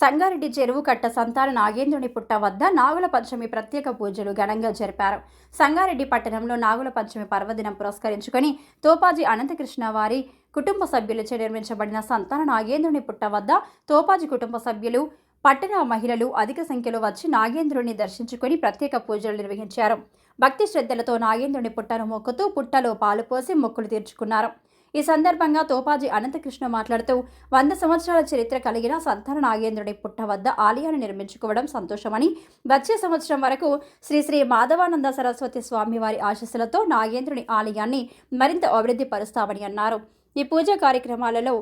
సంగారెడ్డి చెరువు కట్ట సంతాన నాగేంద్రుని పుట్ట వద్ద నాగుల పంచమి ప్రత్యేక పూజలు ఘనంగా జరిపారు. సంగారెడ్డి పట్టణంలో నాగుల పంచమి పర్వదినం పురస్కరించుకొని తోపాజీ అనంతకృష్ణ వారి కుటుంబ సభ్యులచే నిర్మించబడిన సంతాన నాగేంద్రుని పుట్ట వద్ద తోపాజీ కుటుంబ సభ్యులు పట్టణ మహిళలు అధిక సంఖ్యలో వచ్చి నాగేంద్రుని దర్శించుకొని ప్రత్యేక పూజలు నిర్వహించారు. భక్తి శ్రద్ధలతో నాగేంద్రుని పుట్టను మొక్కుతూ పుట్టలో పాలు పోసి మొక్కులు తీర్చుకున్నారు. ఈ సందర్భంగా తోపాజీ అనంతకృష్ణ మాట్లాడుతూ వంద సంవత్సరాల చరిత్ర కలిగిన సంతాన నాగేంద్రుడి పుట్ట వద్ద ఆలయాన్ని నిర్మించుకోవడం సంతోషమని వచ్చే సంవత్సరం వరకు శ్రీ శ్రీ మాధవానంద సరస్వతి స్వామి వారి ఆశీస్సులతో నాగేంద్రుని ఆలయాన్ని మరింత అభివృద్ధి పరుస్తామని అన్నారు. ఈ పూజా కార్యక్రమాలలో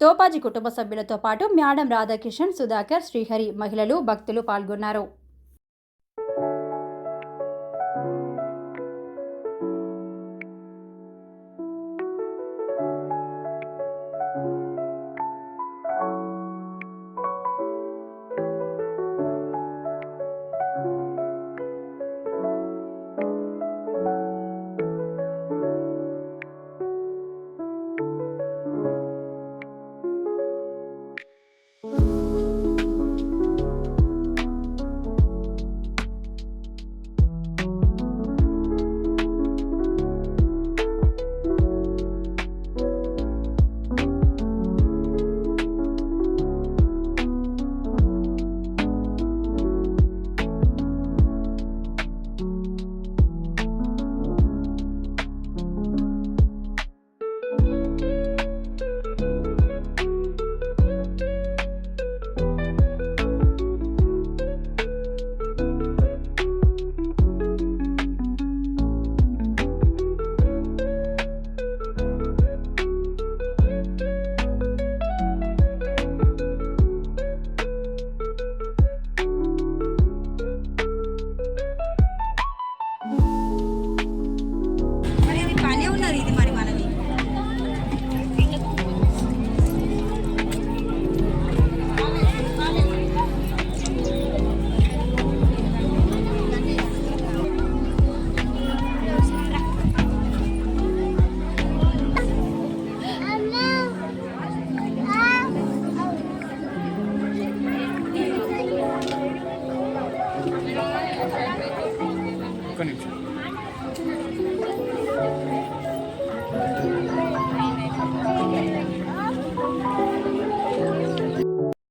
తోపాజీ కుటుంబ సభ్యులతో పాటు మ్యాడం రాధాకిషన్ సుధాకర్ శ్రీహరి మహిళలు భక్తులు పాల్గొన్నారు.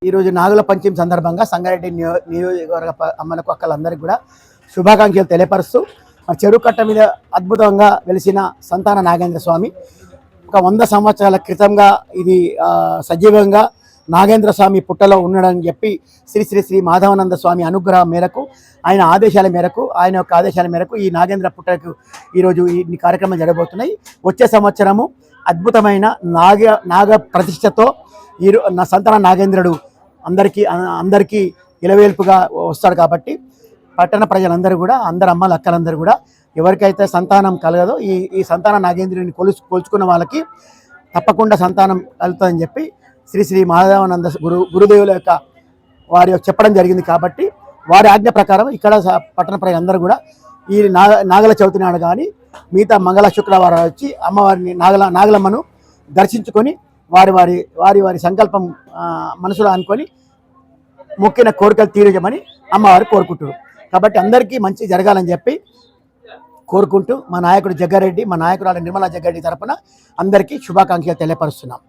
ఈరోజు నాగుల పంచమి సందర్భంగా సంగారెడ్డి నియో నియోజకవర్గ అమ్మలకు అక్కలందరికీ కూడా శుభాకాంక్షలు తెలియపరుస్తూ మన చెరువు కట్ట మీద అద్భుతంగా వెలిసిన సంతాన నాగేంద్ర స్వామి. ఒక వంద సంవత్సరాల క్రితంగా ఇది సజీవంగా నాగేంద్ర స్వామి పుట్టలో ఉన్నాడని చెప్పి శ్రీ శ్రీ శ్రీ మాధవానంద స్వామి అనుగ్రహం మేరకు ఆయన ఆదేశాల మేరకు ఆయన యొక్క ఆదేశాల మేరకు ఈ నాగేంద్ర పుట్టకు ఈరోజు ఈ కార్యక్రమం జరగబోతున్నాయి. వచ్చే సంవత్సరము అద్భుతమైన నాగ నాగ ప్రతిష్టతో ఈ నా సంతాన నాగేంద్రుడు అందరికీ అందరికీ ఇలవేల్పుగా వస్తాడు కాబట్టి పట్టణ ప్రజలందరూ కూడా అందరు అమ్మలు అక్కలందరూ కూడా ఎవరికైతే సంతానం కలగదో ఈ ఈ సంతాన నాగేంద్రుని కొలుసు కొలుచుకున్న వాళ్ళకి తప్పకుండా సంతానం కలుగుతుందని చెప్పి శ్రీ శ్రీ మాధవానంద గురు గురుదేవుల యొక్క వారి యొక్క చెప్పడం జరిగింది కాబట్టి వారి ఆజ్ఞ ప్రకారం ఇక్కడ స- పట్టణ ప్రజలందరూ కూడా ఈ నాగ నాగల చవితి నాడు కానీ మిగతా మంగళ శుక్రవారం వచ్చి అమ్మవారిని నాగల నాగలమ్మను దర్శించుకొని వారి వారి వారి వారి సంకల్పం మనసులో అనుకొని మొక్కిన కోరికలు తీరజమని అమ్మవారు కోరుకుంటున్నారు కాబట్టి అందరికీ మంచి జరగాలని చెప్పి కోరుకుంటూ మా నాయకుడు జగ్గారెడ్డి మా నాయకురాలు నిర్మలా జగ్గారెడ్డి తరపున అందరికీ శుభాకాంక్షలు తెలియపరుస్తున్నాం.